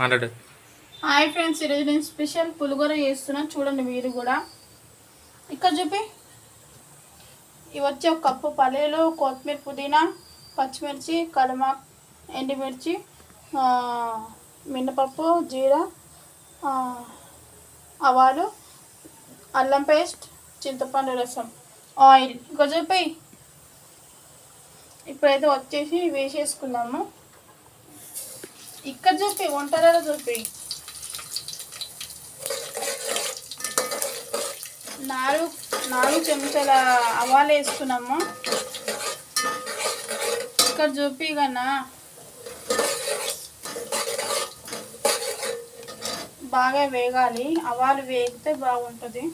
Hundred. Hi friends ఈరోజు నేను special పులిగోర చేస్తున్నా. చూడండి మీరు కూడా. ఇక్కడ చూపి. ఇవి వచ్చి ఒక కప్పు పల్లీలు కొత్తిమీర పుదీనా పచ్చిమిర్చి కలమా ఎండుమిర్చి మినపప్పు జీరా ఆవాలు అల్లం పేస్ట్ చింతపండు రసం ఆయిల్. ఇంకా చూపి. ఇప్పుడైతే వచ్చేసి వేసేసుకున్నాము ఇక్కడ చూపి వంటలలో చూపి. నాలుగు నాలుగు చెంచాల ఆవాలు వేసుకున్నాము. ఇక్కడ చూపి కన్నా బాగా వేగాలి. ఆవాలు వేగితే బాగుంటుంది.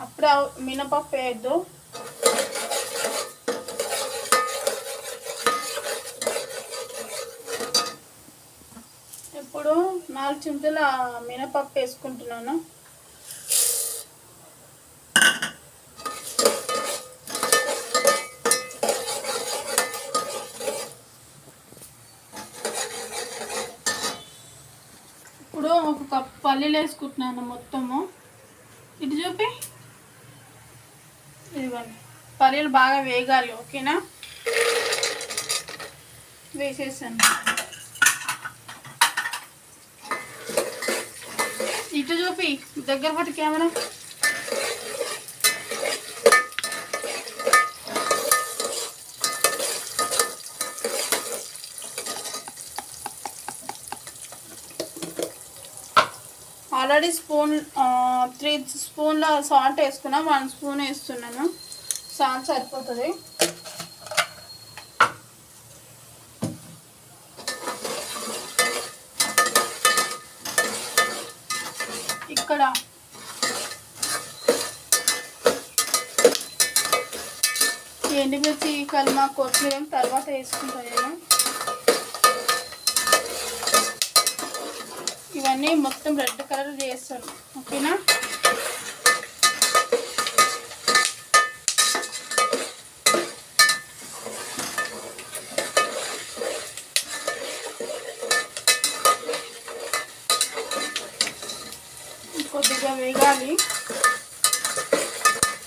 అప్పుడు మినపప్పు వేయద్దు. ఇప్పుడు నాలుగు చెంచాల మినపప్పు వేసుకుంటున్నాను. ఇప్పుడు ఒక కప్పు పల్లీలు వేసుకుంటున్నాను మొత్తము. ఇటు చూపి. ఇదిగోండి. పల్లీలు బాగా వేగాలి ఓకేనా? వేసేసాను. ఇటు చూపి దగ్గర పట్టు కెమెరా ఆల్రెడీ స్పూన్ త్రీ స్పూన్ల సాల్ట్ వేసుకున్నా వన్ స్పూన్ వేస్తున్నాను. సాల్ట్ సరిపోతుంది. ఇక్కడ. ఈ ఎండుమిర్చి కల్మా కొత్తిమీర తర్వాత వేసుకుంటాను నేను. ఇవన్నీ మొత్తం రెడ్ కలర్ చేస్తాను. ఓకేనా? కొంచెం వేగాలి.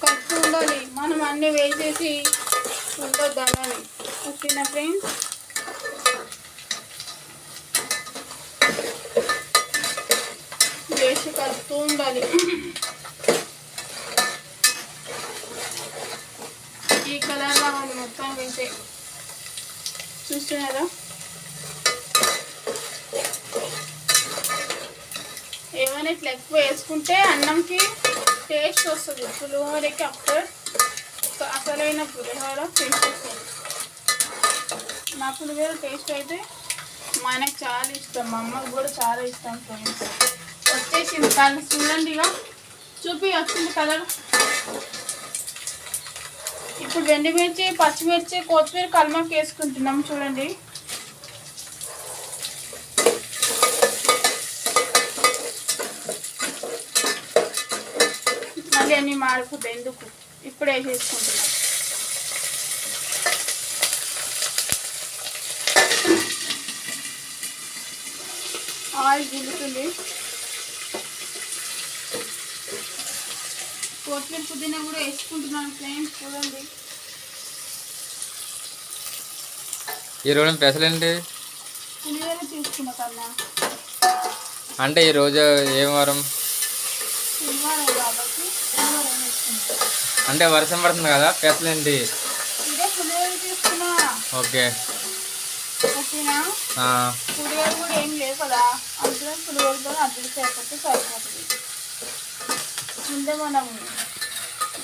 కలుపు ఉండాలి. మనం అన్నీ వేసేసి ఉండొద్దు అలానే ఓకేనా ఫ్రెండ్స్. వేసి కలుపుతూ ఉండాలి. ఈ కలర్ రావాలి మొత్తం వేసే. చూస్తున్నారా? ఏమైనా ఇట్లా ఎక్కువ వేసుకుంటే అన్నంకి టేస్ట్ వస్తుంది. పులిహోరకి అప్పుడు అసలైన పులిహోర టేస్ట్ వస్తుంది నా పులిహోర టేస్ట్ అయితే మనకు చాలా ఇష్టం. మా అమ్మకి కూడా చాలా ఇష్టం ఫ్రెండ్స్ వచ్చేసింది కలర్ చూడండి ఇక చూపి వచ్చింది కలర్. ఇప్పుడు ఎండుమిర్చి పచ్చిమిర్చి కొత్తిమీర కల్మకి వేసుకుంటున్నాం చూడండి. అన్నీ మాడిపోతాయి ఎందుకు ఇప్పుడు వేసేసుకుంటున్నాం ఆయిల్ గిల్లుతుంది కొత్తిమీర పుదీనా కూడా వేసుకుంటున్నాను ఫ్రెండ్స్ చూడండి. ఈ రోజు స్పెషల్ ఏంటి? పులిహోర తీసుకున్నా కన్నా. అంటే ఈ రోజు ఏం వారం? అంటే వర్షం పడుతుంది కదా తీసుకున్నా. ఓకే.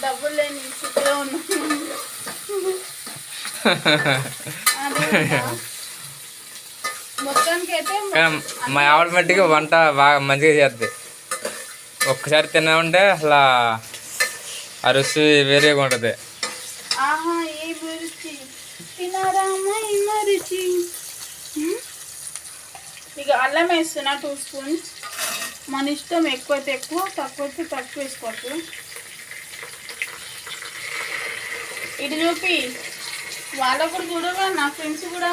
డబ్బులు లేని స్థితిలో ఉన్నాం. మా ఆవిడ మట్టికి వంట బాగా మంచిగా చేద్ది. ఒక్కసారి తిన్నామంటే అసలు ఆ రుచి వేరేగా ఉంటుంది. ఇక అల్లం వేస్తున్నా టూ స్పూన్స్ మన ఇష్టం ఎక్కువైతే ఎక్కువ తక్కువైతే తక్కువ వేసుకోవచ్చు. ఇటు చూపి. వాళ్ళకు కూడా చూడగా నా ఫ్రెండ్స్ కూడా.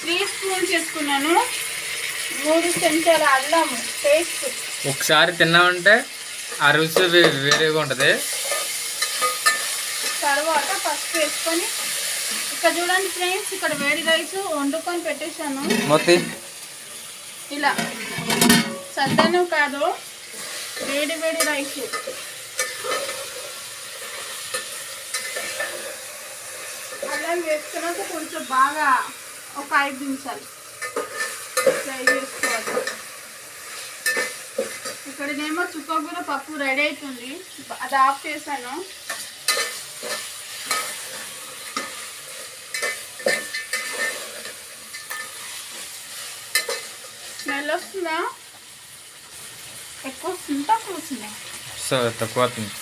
త్రీ స్పూన్స్ వేసుకున్నాను మూడు చెంచాల అల్లం పేస్ట్ ఒకసారి తిన్నామంటే ఆ రుచి వేరేగా ఉంటుంది. తర్వాత పసుపు వేసుకొని ఇక్కడ చూడండి ఫ్రెండ్స్ ఇక్కడ వేడి రైస్ వండుకొని పెట్టేశాను. మొత్తం ఇలా. సద్దను కాదు వేడి వేడి రైస్. అల్లం వేసుకున్నాక కొంచెం బాగా ఒక ఐదు నిమిషాలు ఫ్రై చేసుకోవాలి చుక్కకూర పప్పు రెడీ అవుతుంది. అది ఆఫ్ చేశాను. స్మెల్ వస్తుందా? ఎక్కువ వస్తుంది తక్కువ వస్తుందా సో తక్కువ అవుతుంది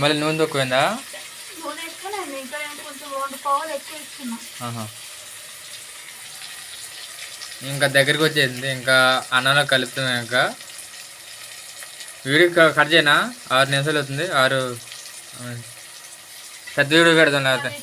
మళ్ళీ నూనె తక్కువైందా? నూనె వేసుకున్నాను ఇంకా కొంచెం రెండు పావులు ఎక్కువ ఆహా. ఇంకా దగ్గరికి వచ్చేసింది. ఇంకా అన్నంలో కలుపుతున్నాం ఇంకా. వీడియో కట్ చేయనా? ఆరు నిమిషాలు అవుతుంది. ఆరు పెద్ద వీడియో పెడతాం లేకపోతే.